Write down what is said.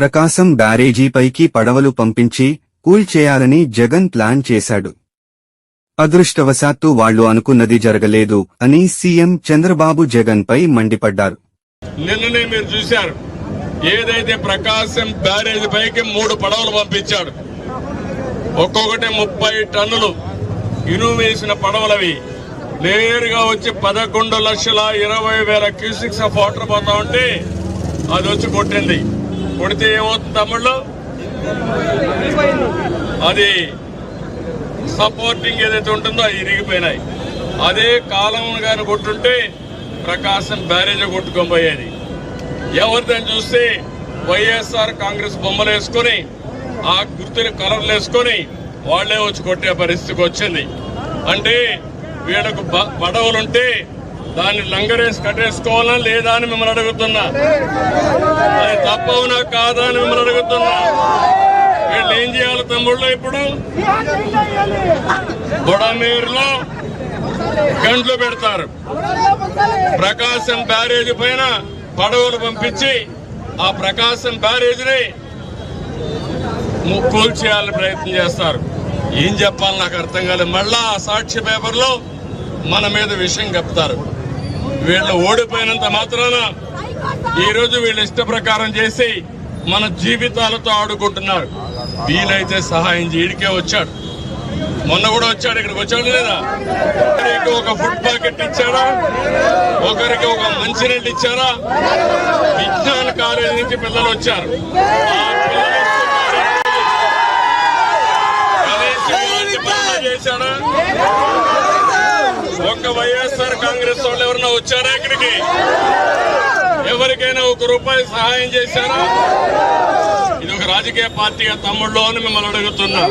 ప్రకాశం బ్యారేజీపైకి పడవలు పంపించి కూల్చేయాలని జగన్ ప్లాన్ చేశాడు. అదృష్టవశాత్తు వాళ్ళు అనుకున్నది జరగలేదు అని సీఎం చంద్రబాబు జగన్పై మండిపడ్డారు. నిన్ననే మీరు చూశారు. ఏదైతే ప్రకాశం బ్యారేజ్ పైకి మూడు పడవలు పంపించాడు. ఒక్కొక్కటి ముప్పై టన్నులు ఇనుము వేసిన పడవలవి. నేరుగా వచ్చి పదకొండు లక్షల ఇరవై వేల క్యూసిక్స్ ఆఫ్ వాటర్ పోతా ఉంటే అది వచ్చి కొట్టింది. కొడితే ఏమవుతుంది తమ్ముళ్ళు? అది సపోర్టింగ్ ఏదైతే ఉంటుందో అది ఇరిగిపోయినాయి. అదే కాలం గాని కొట్టుంటే ప్రకాశం బ్యారేజ్ కొట్టుకొని పోయేది. ఎవరిదని చూస్తే వైఎస్ఆర్ కాంగ్రెస్ బొమ్మలు వేసుకొని ఆ గుర్తుని కలర్లు వేసుకొని వాళ్ళే వచ్చి కొట్టే పరిస్థితికి వచ్చింది. అంటే వీళ్ళకు బ- పడవలుంటే దాన్ని లంగరేసి కట్టేసుకోవాలా లేదా అని మిమ్మల్ని అడుగుతున్నా. తప్పవునా కాదా అని మిమ్మల్ని అడుగుతున్నా. వీళ్ళు ఏం చేయాలి తమ్ముళ్ళు ఇప్పుడు? బుడమేరులో గంట్లు పెడతారు. ప్రకాశం బ్యారేజ్ పైన పడవలు పంపించి ఆ ప్రకాశం బ్యారేజ్ని కూల్ చేయాలని ప్రయత్నం చేస్తారు. ఏం చెప్పాలి నాకు అర్థం కాలేదు. మళ్ళా ఆ సాక్షి పేపర్లో మన మీద విషయం చెప్తారు వీళ్ళు ఓడిపోయినంత మాత్రాన ఈరోజు వీళ్ళ వీళ్ళు ఇష్ట ప్రకారం చేసి మన జీవితాలతో ఆడుకుంటున్నారు. వీలైతే సహాయం చేయడికే వచ్చాడు. మొన్న కూడా వచ్చాడు. ఇక్కడికి వచ్చాడు లేదా? ఒకరికి ఒక ఫుడ్ ప్యాకెట్ ఇచ్చారా ఒకరికి ఒక మంచినీళ్ళు ఇచ్చారా? విజ్ఞాన కాలేజీ నుంచి పిల్లలు వచ్చారు. చేశారా ఒక చేశాడా? వైఎస్ఆర్ కాంగ్రెస్ వాళ్ళు ఎవరన్నా వచ్చారా ఇక్కడికి? ఎవరికైనా ఒక రూపాయి సహాయం చేశారా? ఇది ఒక రాజకీయ పార్టీగా తమ్ముళ్ళు అని మిమ్మల్ని అడుగుతున్నా.